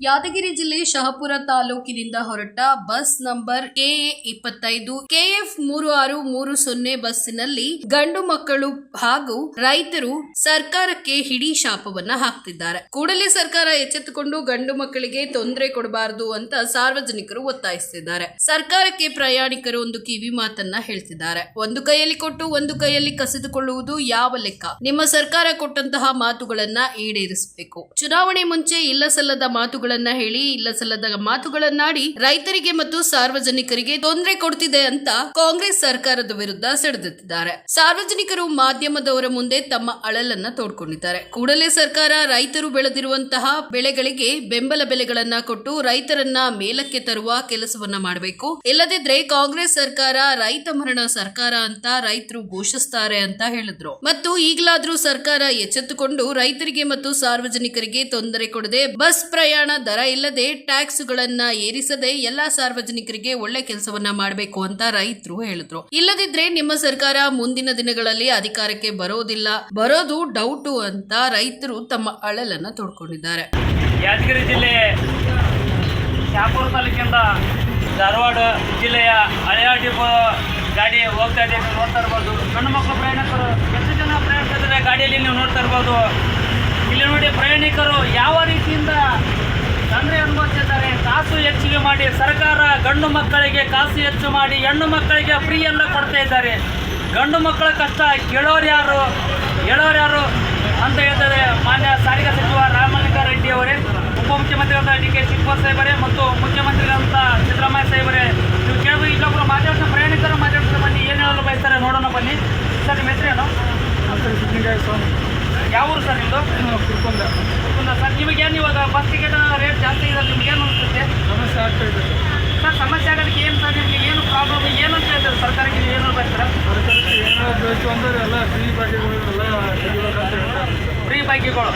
ಯಾದಗಿರಿ ಜಿಲ್ಲೆ ಶಹಪುರ ತಾಲೂಕಿನಿಂದ ಹೊರಟ ಬಸ್ ನಂಬರ್ ಕೆಎ ಇಪ್ಪತ್ತೈದು, ಕೆಎಫ್ ಮೂರು ಆರು ಮೂರು ಸೊನ್ನೆ ಬಸ್ಸಿನಲ್ಲಿ ಗಂಡು ಮಕ್ಕಳು ಹಾಗೂ ರೈತರು ಸರ್ಕಾರಕ್ಕೆ ಹಿಡಿ ಶಾಪವನ್ನ ಹಾಕ್ತಿದ್ದಾರೆ. ಕೂಡಲೇ ಸರ್ಕಾರ ಎಚ್ಚೆತ್ತುಕೊಂಡು ಗಂಡು ಮಕ್ಕಳಿಗೆ ತೊಂದರೆ ಕೊಡಬಾರದು ಅಂತ ಸಾರ್ವಜನಿಕರು ಒತ್ತಾಯಿಸುತ್ತಿದ್ದಾರೆ ಸರ್ಕಾರಕ್ಕೆ ಪ್ರಯಾಣಿಕರು ಒಂದು ಕಿವಿ ಮಾತನ್ನ ಹೇಳ್ತಿದ್ದಾರೆ. ಒಂದು ಕೈಯಲ್ಲಿ ಕೊಟ್ಟು ಒಂದು ಕೈಯಲ್ಲಿ ಕಸಿದುಕೊಳ್ಳುವುದು ಯಾವ ಲೆಕ್ಕ? ನಿಮ್ಮ ಸರ್ಕಾರ ಕೊಟ್ಟಂತಹ ಮಾತುಗಳನ್ನ ಈಡೇರಿಸಬೇಕು. ಚುನಾವಣೆ ಮುಂಚೆ ಇಲ್ಲ ಸಲ್ಲದ ಮಾತುಗಳನ್ನ ಹೇಳಿ, ಇಲ್ಲ ಸಲ್ಲದ ಮಾತುಗಳನ್ನಾಡಿ ರೈತರಿಗೆ ಮತ್ತು ಸಾರ್ವಜನಿಕರಿಗೆ ತೊಂದರೆ ಕೊಡ್ತಿದೆ ಅಂತ ಕಾಂಗ್ರೆಸ್ ಸರ್ಕಾರದ ವಿರುದ್ಧ ಸೆಡೆದಿದ್ದಾರೆ. ಸಾರ್ವಜನಿಕರು ಮಾಧ್ಯಮದವರ ಮುಂದೆ ತಮ್ಮ ಅಳಲನ್ನ ತೋಡ್ಕೊಂಡಿದ್ದಾರೆ. ಕೂಡಲೇ ಸರ್ಕಾರ ರೈತರು ಬೆಳೆದಿರುವಂತಹ ಬೆಳೆಗಳಿಗೆ ಬೆಂಬಲ ಬೆಲೆಗಳನ್ನ ಕೊಟ್ಟು ರೈತರನ್ನ ಮೇಲಕ್ಕೆ ತರುವ ಕೆಲಸವನ್ನ ಮಾಡಬೇಕು. ಇಲ್ಲದಿದ್ರೆ ಕಾಂಗ್ರೆಸ್ ಸರ್ಕಾರ ರೈತ ಮರಣ ಸರ್ಕಾರ ಅಂತ ರೈತರು ಘೋಷಿಸ್ತಾರೆ ಅಂತ ಹೇಳಿದ್ರು. ಮತ್ತು ಈಗಲಾದ್ರೂ ಸರ್ಕಾರ ಎಚ್ಚೆತ್ತುಕೊಂಡು ರೈತರಿಗೆ ಮತ್ತು ಸಾರ್ವಜನಿಕರಿಗೆ ತೊಂದರೆ ಕೊಡದೆ ಬಸ್ ಪ್ರಯಾಣ ದರ ಇಲ್ಲದೆ ಟ್ಯಾಕ್ಸ್ಗಳನ್ನ ಏರಿಸದೆ ಎಲ್ಲಾ ಸಾರ್ವಜನಿಕರಿಗೆ ಒಳ್ಳೆ ಕೆಲಸವನ್ನ ಮಾಡಬೇಕು ಅಂತ ರೈತರು ಹೇಳಿದ್ರು. ಇಲ್ಲದಿದ್ರೆ ನಿಮ್ಮ ಸರ್ಕಾರ ಮುಂದಿನ ದಿನಗಳಲ್ಲಿ ಅಧಿಕಾರಕ್ಕೆ ಬರೋದಿಲ್ಲ. ಬರೋದು ಡೌಟು ಅಂತ ರೈತರು ತಮ್ಮ ಅಳಲನ್ನ ತೋಡ್ಕೊಂಡಿದ್ದಾರೆ. ಯಾದಗಿರಿ ಜಿಲ್ಲೆ ಶಾಪುರ ತಾಲೂಕಿಂದ ಧಾರವಾಡ ಜಿಲ್ಲೆಯ ಹಳೆಯ ಡಿಪೋ ಗಾಡಿ ಹೋಗ್ತಾ ಇದೆ. ನೀವು ನೋಡ್ತಾ ಇರ್ಬೋದು. ಗಂಡು ಮಕ್ಕಳ ಪ್ರಯಾಣಿಕರು ಎಷ್ಟು ಜನ ಪ್ರಯಾಣಿಸಿದ್ರೆ ಗಾಡಿಯಲ್ಲಿ ನೀವು ನೋಡ್ತಾ ಇರ್ಬೋದು. ಇಲ್ಲಿ ನೋಡಿ ಪ್ರಯಾಣಿಕರು ಯಾವ ರೀತಿಯಿಂದ ಹೆಚ್ಚಿಗೆ ಮಾಡಿ ಸರ್ಕಾರ ಗಂಡು ಮಕ್ಕಳಿಗೆ ಕಾಸು ಹೆಚ್ಚು ಮಾಡಿ ಹೆಣ್ಣು ಮಕ್ಕಳಿಗೆ ಫ್ರೀ ಎಲ್ಲ ಕೊಡ್ತಾ ಇದ್ದಾರೆ. ಗಂಡು ಮಕ್ಕಳ ಕಷ್ಟ ಕೇಳೋರು ಯಾರು? ಹೇಳೋರು ಯಾರು? ಅಂತ ಹೇಳ್ತಾರೆ ಮಾನ್ಯ ಸಾರಿಗೆ ಸಚಿವ ರಾಮಲಿಂಗಾರೆಡ್ಡಿ ಅವರೇ ಉಪಮುಖ್ಯಮಂತ್ರಿಗಳಾದ ಡಿ ಕೆ ಶಿವಕುಮಾರ್ ಸಾಹೇಬರೇ ಮತ್ತು ಮುಖ್ಯಮಂತ್ರಿಗಳಂತ ಸಿದ್ದರಾಮಯ್ಯ ಸಾಹೇಬರೇ ನೀವು ಕೇಳಿದ್ರು ಇಲ್ಲೊಬ್ಬರು ಮಾತಾಡ್ತಾರೆ ಪ್ರಯಾಣಿಕರು ಮಾತಾಡ್ತಾರೆ ಬನ್ನಿ ಏನು ಹೇಳಲು ಬಯಸ್ತಾರೆ ನೋಡೋಣ ಬನ್ನಿ. ಸರ್ ನಿಮ್ಮ ಹೆಸರೇನು? ಯಾವ ಊರು ಸರ್ ನಿಮ್ಮದು ಕುರ್ಕೊಂಡ. ಕುಂದ ಸರ್ ನಿಮಗೇನು ಇವಾಗ ಬಸ್ ಟಿಕೆಟ್ ರೇಟ್ ಜಾಸ್ತಿ ಇದೆ ನಿಮಗೇನು ಅನಿಸುತ್ತೆ ಸಮಸ್ಯೆ ಆಗ್ತಾ ಇದೆ ಸರ್ ಸಮಸ್ಯೆ ಆಗೋದಕ್ಕೆ ಏನು ಸರ್ ನಿಮಗೆ ಏನು ಪ್ರಾಬ್ಲಮ್ ಏನು ಅಂತ ಹೇಳ್ತಾರೆ ಸರ್ಕಾರಕ್ಕೆ ನೀವು ಏನು ಬರ್ತೀರಾ ಸರ್ಕಾರಕ್ಕೆ ಫ್ರೀ ಭಾಗ್ಯಗಳು. ಎಲ್ಲ ಫ್ರೀ ಬೈಕ್ಗಳು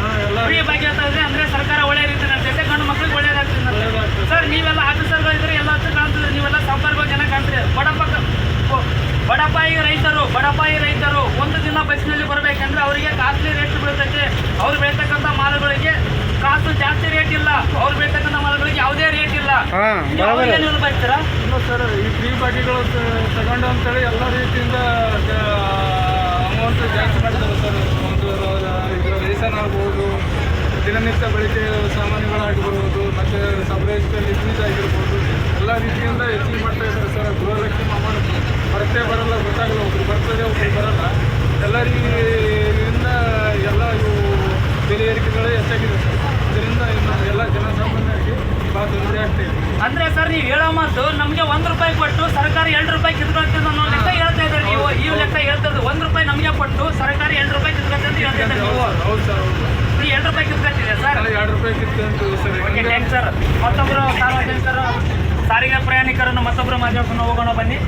ಫ್ರೀ ಬೈಕ್ ಅಂತ ಅಂದ್ರೆ ಸರ್ಕಾರ ಒಳ್ಳೆ ರೀತಿ ನಡೆಸುತ್ತೆ ಗಂಡು ಮಕ್ಳಿಗೆ ಒಳ್ಳೇದಾಗ್ತದೆ. ಸರ್ ನೀವೆಲ್ಲ ಆಫೀಸರ್ಗಳು ಇದ್ರೆ ಎಲ್ಲ ಹತ್ರ ಕಾಣ್ತದೆ, ನೀವೆಲ್ಲ ಸಾವುಕಾರಗಳು ಜನ ಕಾಣ್ತೀರಿ. ಬಡಪ್ಪ ಬ- ಬಡಪಾಯಿ ರೈತರು ಬಡಪಾಯಿ ರೈತರು ಒಂದು ದಿನ ಬಸ್ಸಿನಲ್ಲಿ ಬರಬೇಕಂದ್ರೆ ಅವರಿಗೆ ಕಾಸ್ಟ್ಲಿ ರೇಟ್ ಬೀಳ್ತೈತೆ. ಅವ್ರು ಬೆಳಿತಕ್ಕಂಥ ಮಾಲುಗಳಿಗೆ ಕಾಸು ಜಾಸ್ತಿ ರೇಟ್ ಇಲ್ಲ. ಅವ್ರು ಬೆಳಿತಕ್ಕಂಥ ಮಾಲುಗಳಿಗೆ ಹಾಂ ಇಲ್ಲ ಸರ್ ಈ ಫ್ರೀ ಬಾಗಿಗಳು ತಗೊಂಡು ಅಂತೇಳಿ ಎಲ್ಲ ರೀತಿಯಿಂದ ಅಮೌಂಟ್ ಜಾಸ್ತಿ ಮಾಡ್ತಾರೆ ಸರ್ ಒಂದು ಇದು ರೇಷನ್ ಆಗ್ಬೋದು ದಿನನಿತ್ಯ ಬಳಕೆ ಸಾಮಾನುಗಳಾಗಿರ್ಬೋದು ಮತ್ತು ಸಬ್ರೇಜ್ ಲಿಕ್ವಿಡ್ ಆಗಿರ್ಬೋದು ಎಲ್ಲ ರೀತಿಯಿಂದ ಹೆಚ್ಚಿಗೆ ಮಾಡ್ತಾ ಇದ್ದಾರೆ ಸರ್ ಗೃಹಲಕ್ಷ್ಮಿ ಅಮೌಂಟ್ ಬರ್ತೇ ಬರಲ್ಲ ಗೊತ್ತಾಗಲ್ಲ ಒಬ್ರು ಬರ್ತದೆ ಒಬ್ರು ಬರಲ್ಲ. ಎಲ್ಲರಿಗಿಂದ ಎಲ್ಲ ಇವು ಬೆಲೆ ಏರಿಕೆಗಳೇ ಹೆಚ್ಚಾಗಿದೆ ಸರ್ ಇದರಿಂದ ಇನ್ನು ಎಲ್ಲ ಜನಸಾಮಾನ್ಯರಿಗೆ ಭಾಳ ತೊಂದರೆ ಆಗ್ತಾ ಇದೆ ಅಂದ್ರೆ ಸರ್ ನೀವು ಹೇಳೋ ಮಾತು ನಮಗೆ ಒಂದು ರೂಪಾಯಿ ಕೊಟ್ಟು ಸರ್ಕಾರ ಎರಡು ರೂಪಾಯಿ ಕಿತ್ಕೊಳ್ತದೆ ಅನ್ನೋ ಲೆಕ್ಕ ಹೇಳ್ತಾ ಇದ್ದಾರೆ ನೀವು. ಈ ಲೆಕ್ಕ ಹೇಳ್ತದೆ ಒಂದು ರೂಪಾಯಿ ನಮಗೆ ಕೊಟ್ಟು ಸರ್ಕಾರ ಎರಡು ರೂಪಾಯಿ ಕಿತ್ಕೊಳ್ತದೆ ಅಂತ ಹೇಳ್ತಾ ಇದ್ದಾರೆ ನೀವು. ಎರಡು ರೂಪಾಯಿ ಕಿತ್ಕೊಳ್ತಿದೆ ಸರ್? ಎರಡು ರೂಪಾಯಿ ಕಿತ್ತು ಸರ್. ಮತ್ತೊಬ್ಬರು ಸಾರ್ವಜನಿಕರು ಸಾರಿಗೆ ಪ್ರಯಾಣಿಕರನ್ನು ಮತ್ತೊಬ್ಬರು ಮಾತಾಡ್ಕೊಂಡು ಹೋಗೋಣ ಬನ್ನಿ.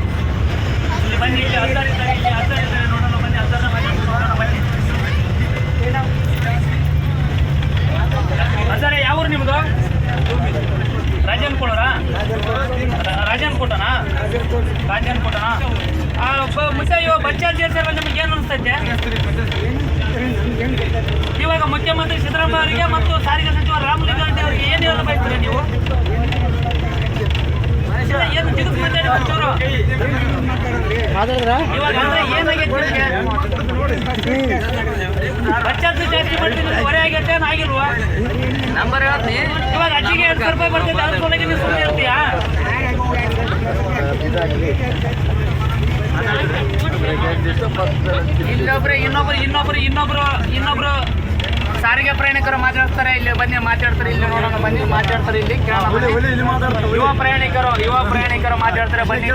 ಇಲ್ಲಿ ಬನ್ನಿ ಇಲ್ಲಿ ಹತ್ತಾರು ಇದ್ದಾರೆ ಇಲ್ಲಿ ಹತ್ತಾರು ನೋಡೋಣ ಬನ್ನಿ ಹತ್ತಾರನ್ನ ಮಾತಾಡ್ಕೊಂಡು ನೋಡೋಣ ಬನ್ನಿ. ಹತ್ತಾರ ಯಾವ ಊರು ನಿಮ್ಮದು ರಾಜನ್ ಕೊಡೋರಾ? ರಾಜನ್ ಕೊಟ್ಟನಾ? ರಾಜನ್ ಕೊಟ್ಟನಾ? ಮತ್ತೆ ಇವಾಗ ಚಾರ್ಜ್ ಸೇರಿದ್ರೆ ನಿಮ್ಗೆ ಏನು ಅನಿಸ್ತೈತೆ? ಇವಾಗ ಮುಖ್ಯಮಂತ್ರಿ ಸಿದ್ದರಾಮಯ್ಯ ಅವರಿಗೆ ಮತ್ತು ಸಾರಿಗೆ ಸಚಿವ ರಾಮಲಿಂಗಾರೆಡ್ಡಿ ಅವರಿಗೆ ಏನು ಹೇಳಲು ಬಯಸ್ತೀರಾ ನೀವು? ಏನು ಜಿಗಿಸ್ ಮಾತಾಡಿ ನಂಬರ್ ಹೇಳ್ತೀನಿ. ಇವಾಗ ಅಜ್ಜಿಗೆ ಎರಡು ಸಾವಿರ ರೂಪಾಯಿ ಬರ್ತೈತೆ ನೀವು ಸುಮ್ಮನೆ ಇರ್ತೀಯಾ? ಇಲ್ಲೊಬ್ರು ಇನ್ನೊಬ್ರು ಇನ್ನೊಬ್ರು ಇನ್ನೊಬ್ರು ಇನ್ನೊಬ್ರು ಸಾರಿಗೆ ಪ್ರಯಾಣಿಕರು ಮಾತಾಡ್ತಾರೆ ಇಲ್ಲಿ ಬನ್ನಿ ಮಾತಾಡ್ತಾರೆ ಇಲ್ಲಿ ನೋಡೋಣ ಬನ್ನಿ ಮಾತಾಡ್ತಾರೆ ಇಲ್ಲಿ ಯುವ ಪ್ರಯಾಣಿಕರು ಯುವ ಪ್ರಯಾಣಿಕರು ಮಾತಾಡ್ತಾರೆ ಬನ್ನಿ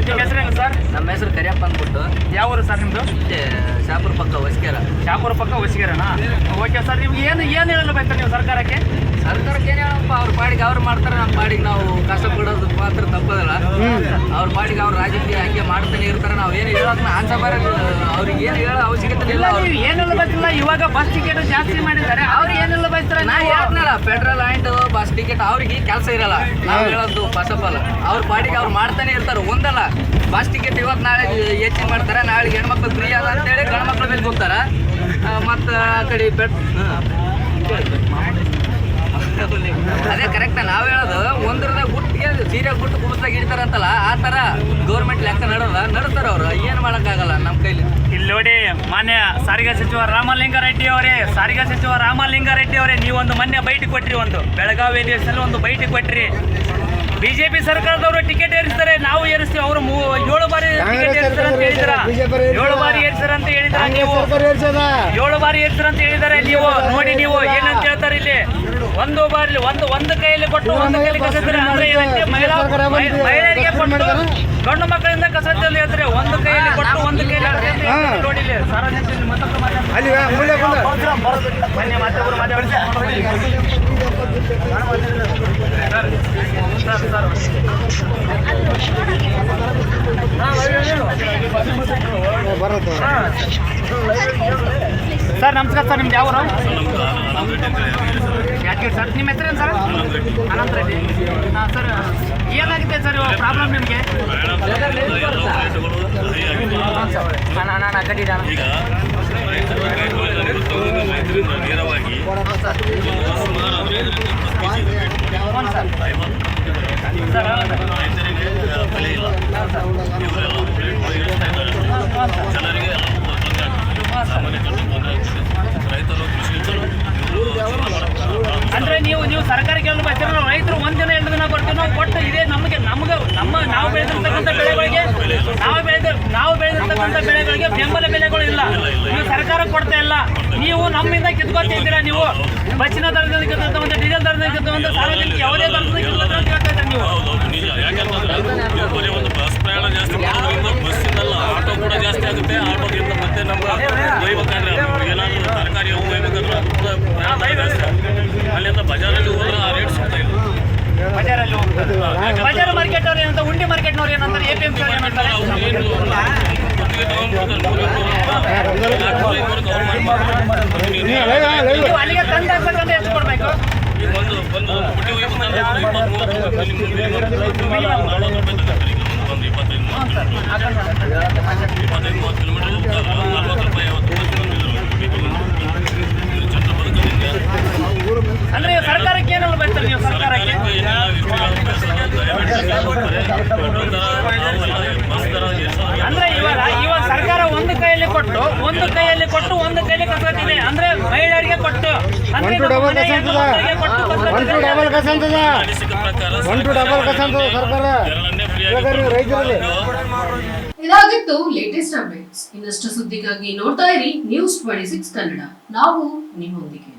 ನಿಮ್ಮ ಹೆಸರೇನು ಸರ್? ನಮ್ಮ ಹೆಸರು ಕರಿಯಪ್ಪ ಅಂದ್ಬಿಟ್ಟು. ಯಾವ ಊರು ಸರ್ ನಿಮ್ಮದು ಇಲ್ಲಿ ಶಾಪುರ ಪಕ್ಕ ಹೊಸ್ಕೇರ. ಶಾಪುರ ಪಕ್ಕ ಹೊಸ್ಕೇರನಾ? ಓಕೆ ಸರ್ ನಿಮ್ಗೆ ಏನು ಏನು ಹೇಳಲು ಬೇಕು ನೀವು ಸರ್ಕಾರಕ್ಕೆ? ಸರ್ಕಾರಕ್ಕೆ ಏನು ಹೇಳಪ್ಪ ಅವ್ರ ಪಾಡಿಗೆ ಅವ್ರು ಮಾಡ್ತಾರೆ ನಮ್ಮ ಪಾಡಿಗೆ ನಾವು ಕಷ್ಟ ಪಡೋದು ಮಾತ್ರ ತಪ್ಪದಲ್ಲ. ಅವ್ರ ಪಾಡಿಗೆ ಅವ್ರ ರಾಜಕೀಯ ಹಂಗೆ ಮಾಡ್ತಾನೆ ಇರ್ತಾರೆ. ನಾವು ಏನು ಹೇಳೋದನ್ನ ಆನ್ಸರ್ ಬರಲ್ಲ ಅವ್ರಿಗೆ ಏನು ಹೇಳೋ ಅವಶ್ಯಕತೆ ಇಲ್ಲ ಏನಿಲ್ಲ ನೀವು ಏನೆಲ್ಲ ಬೇಕಿಲ್ಲ ಇವಾಗ ಬಸ್ ಟಿಕೆಟ್ ಜಾಸ್ತಿ ಮಾಡಿದ್ದಾರೆ. ಅವ್ರು ಏನೆಲ್ಲ ಬಯಸ್ತಾರೆ ನಾ ಹೇಳ್ತೀನಲ್ಲ ಪೆಟ್ರೋಲ್ ಆಯಿಂಟ್ ಬಸ್ ಟಿಕೆಟ್ ಅವ್ರಿಗೆ ಕೆಲಸ ಇರಲ್ಲ. ನಾವು ಹೇಳೋದು ಫಸ್ಟ್ ಆಫ್ ಆಲ್ ಅವ್ರ ಪಾಡಿಗೆ ಅವ್ರು ಮಾಡ್ತಾನೆ ಇರ್ತಾರೆ. ಒಂದಲ್ಲ ಬಸ್ ಟಿಕೆಟ್ ಇವತ್ತು ನಾಳೆ ಹೆಚ್ಚಿಗೆ ಮಾಡ್ತಾರೆ. ನಾಳೆ ಹೆಣ್ಮಕ್ಳು ಫ್ರೀ ಅದ ಅಂತೇಳಿ ಗಂಡು ಮಕ್ಳ ಮೇಲೆ ಹೋಗ್ತಾರೆ ಮತ್ತು ಆ ಕಡೆ ಪೆಟ್ ನಾವ್ ಹೇಳೋದು ಒಂದ್ರದ ಗುಟ್ಟಿಗೆ ಸೀರೆ ಗುಟ್ಟು ಕುಡಿಸ್ದಾಗ ಇಡ್ತಾರಂತಲ್ಲ ಆ ತರ ಗೌರ್ಮೆಂಟ್ ಲೆಕ್ಕ ನಡೋದ? ನಡ್ತಾರ ಅವ್ರು ಏನ್ ಮಾಡಕ್ಕಾಗಲ್ಲ ನಮ್ಮ ಕೈಲಿ? ಇಲ್ಲಿ ನೋಡಿ ಮಾನ್ಯ ಸಾರಿಗೆ ಸಚಿವ ರಾಮಲಿಂಗಾರೆಡ್ಡಿ ಅವರೇ ಸಾರಿಗೆ ಸಚಿವ ರಾಮಲಿಂಗಾರೆಡ್ಡಿ ಅವರೇ ನೀವೊಂದು ಮೊನ್ನೆ ಬೈಟ್ ಕೊಟ್ರಿ ಒಂದು. ಬೆಳಗಾವಿ ದೇಶದಲ್ಲಿ ಒಂದು ಬೈಟ್ ಕೊಟ್ರಿ. ಬಿಜೆಪಿ ಸರ್ಕಾರದವರು ಟಿಕೆಟ್ ಏರಿಸ್ತಾರೆ ನಾವು ಏರಿಸ್ತೀವಿ. ಅವರು ಏಳು ಬಾರಿ ಟಿಕೆಟ್ ಏರಿಸ್ತಾರೆ ಅಂತ ಹೇಳಿದ್ರ? ಏಳು ಬಾರಿ ಏರಿಸ್ತಾರೆ ಅಂತ ಹೇಳಿದ್ರ ನೀವು? ಏಳು ಬಾರಿ ಏರಿಸ್ತಾರೆ ಅಂತ ಹೇಳಿದಾರೆ ನೀವು ನೋಡಿ ನೀವು ಏನಂತ ಹೇಳ್ತಾರೆ ಇಲ್ಲಿ? ಒಂದು ಬಾರಿ ಒಂದು ಒಂದು ಕೈಯಲ್ಲಿ ಕೊಟ್ಟು ಒಂದು ಕೈಯಲ್ಲಿ ಕಸಿದ್ರೆ ಅಂದ್ರೆ ಏನಂತೆ ಮಹಿಳಾ ಮಹಿ- ಮಹಿಳೆಯರಿಗೆ ಕೊಟ್ಟು ಗಂಡು ಮಕ್ಕಳಿಂದ ಕಸಂತ ಹೇಳ್ತಾರೆ ಒಂದು ಕೈಯಲ್ಲಿ ಕೊಟ್ಟು ಒಂದು ಕೈಯಲ್ಲಿ ನೋಡಿಲ್ಲ? ಸಾರ್ವಜನಿಕರಲ್ಲಿ ಮಾತಾಡ್ತಾರೆ. ಮಾತಾಡ್ತಾರೆ. Sir, sir. ಸರ್ ನಮಸ್ಕಾರ ಸರ್ ನಿಮ್ದು ಯಾವ ಯಾಕೆ ಸರ್? ನಿಮ್ಮ ಹೆಸರೇನು ಸರ್? ಅನಂತ ರೆಡ್ಡಿ. ಹಾಂ ಸರ್ ಏನಾಗಿದೆ ಸರ್ ಪ್ರಾಬ್ಲಮ್ ನಿಮಗೆ? ನಾನು ನಾನು ನೇರವಾಗಿ ಸರ್ ಸರ್ ರೈತರಿಗೆ ಬೆಲೆ ಇಲ್ಲ ಇವರೆಲ್ಲ ರೇಟ್ಗಳು ಏರಿಸ್ತಾ ಇದ್ದಾರೆ ಜನರಿಗೆ ಎಲ್ಲ ತೊಂದರೆ ಆಗ್ತಿದೆ ಸಾಮಾನ್ಯ ಜನರಿಗೆ ತೊಂದರೆ ಆಗ್ತಿದೆ ರೈತರು ಕೃಷಿ ಇವರು ಜೀವನ ಮಾಡ್ತಾರೆ ಅಂದ್ರೆ ನೀವು ನೀವು ಸರ್ಕಾರ ಕೆಲಸ ಬರ್ತೀರ ನಾವು ರೈತರು ಒಂದ್ ದಿನ ಎರಡು ದಿನ ಬರ್ತೀವಿ ನಾವು ಒಟ್ಟು ಇದೇ ನಮಗೆ ನಮ್ಗೆ ನಮ್ಮ ನಾವು ಬೆಳೆದಿರ್ತಕ್ಕಂಥ ಬೆಳೆಗಳಿಗೆ ನಾವು ಬೆಳೆದ ನಾವು ಬೆಳೆದಿರ್ತಕ್ಕಂಥ ಬೆಳೆಗಳಿಗೆ ಬೆಂಬಲ ಬೆಲೆಗಳು ಇಲ್ಲ. ನೀವು ಸರ್ಕಾರ ಕೊಡ್ತಾ ಇಲ್ಲ. ನೀವು ನಮ್ಮಿಂದ ಕಿತ್ಕೊತಿದ್ದೀರಾ ನೀವು? ಬಸ್ಸಿನ ದರದಿಂದ ಒಂದು ಡೀಸೆಲ್ ದರದಿಂದ ಒಂದು ಸಾರ್ವಜನಿಕ ಯಾವುದೇ ದರದಿಂದ ಕಿತ್ತುವಂತ ಅಂತ ಹೇಳ್ತಾ ಇದ್ದಾರೆ ನೀವು. ಒಂದು ಬಸ್ ಪ್ರಯಾಣ ಜಾಸ್ತಿ ಮಾಡೋದ್ರಿಂದ ಬಸ್ಸಿನಲ್ಲ ಆಟೋ ಕೂಡ ಜಾಸ್ತಿ ಆಗುತ್ತೆ. ಆಟೋದಿಂದ ಮತ್ತೆ ನಮ್ಮ ಒಯ್ಬೇಕಾದ್ರೆ ಏನಾದರೂ ತರಕಾರಿ ಅವು ಒಯ್ಬೇಕಾದ್ರೆ ಅದು ಕೂಡ ಪ್ರಯಾಣ ಜಾಸ್ತಿ ಆಗುತ್ತೆ. ಅಲ್ಲಿಂದ ಬಜಾರಲ್ಲಿ ಹೋದ್ರೆ ಆ ರೇಟ್ ಸಿಗ್ತಾ ಇಲ್ಲ. ಬಜಾರಲ್ಲಿ ಹೋಗ್ತಾರೆ. ಬಜಾರ್ ಮಾರ್ಕೆಟ್ ಅವ್ರು ಏನಂತ ಉಂಡಿ ಮಾರ್ಕೆಟ್ನವ್ರು ಏನಂತಾರೆ? ಎ ಪಿ ಎಂ ಸಿ ಅವ್ರು ಏನಂತಾರೆ? ಇಪ್ಪತ್ತೈದು ಮೂವತ್ತು. ಇಪ್ಪತ್ತೈದು ಮೂವತ್ತು ಕಿಲೋಮೀಟರ್ ಹೋಗ್ತಾರೆ ನಲ್ವತ್ತು ರೂಪಾಯಿ ಐವತ್ತು ರೂಪಾಯಿ ಇದು ಜನರ ಬದುಕಿನಿಂದ ಅಂದ್ರೆ ಸರ್ಕಾರಕ್ಕೆ ಏನಲ್ಲ ಬಯಸ್ತಾರೆ ನೀವು ಸರ್ಕಾರಕ್ಕೆ ಏನೆಲ್ಲ ದಯವಿಟ್ಟು ಪೆಟ್ರೋಲ್ ದರ ಅವೆಲ್ಲ ಬಸ್ ದರ ಏರ್ಸೋದು ಅಂದ್ರೆ ಇವಾಗ ಇವಾಗ ಸರ್ಕಾರ ಒಂದು ಕೈಯಲ್ಲಿ ಕೊಟ್ಟು ಒಂದು ಕೈಯಲ್ಲಿ ಕೊಟ್ಟು ಒಂದು ಕೈಯಲ್ಲಿ ಕಸಕತ್ತಿದೆ ಅಂದ್ರೆ ಮಹಿಳೆಯರಿಗೆ ಕೊಟ್ಟು ಅಂದ್ರೆ ನಮ್ಮ ಅಂತದ. ಒನ್ ಟು ಡಬಲ್ ಕಸ ಪ್ರಕಾರ ಸರ್ಕಾರ. ರೈತರಲ್ಲಿ. ಇದಾಗಿತ್ತು ಲೇಟೆಸ್ಟ್ ಅಪ್ಡೇಟ್ಸ್ ಇನ್ನಷ್ಟು ಸುದ್ದಿಗಾಗಿ ನೋಡ್ತಾ ಇರಿ ನ್ಯೂಸ್ ಟ್ವೆಂಟಿ ಸಿಕ್ಸ್ ಕನ್ನಡ. ನಾವು ನಿಮ್ಮೊಂದಿಗೆ.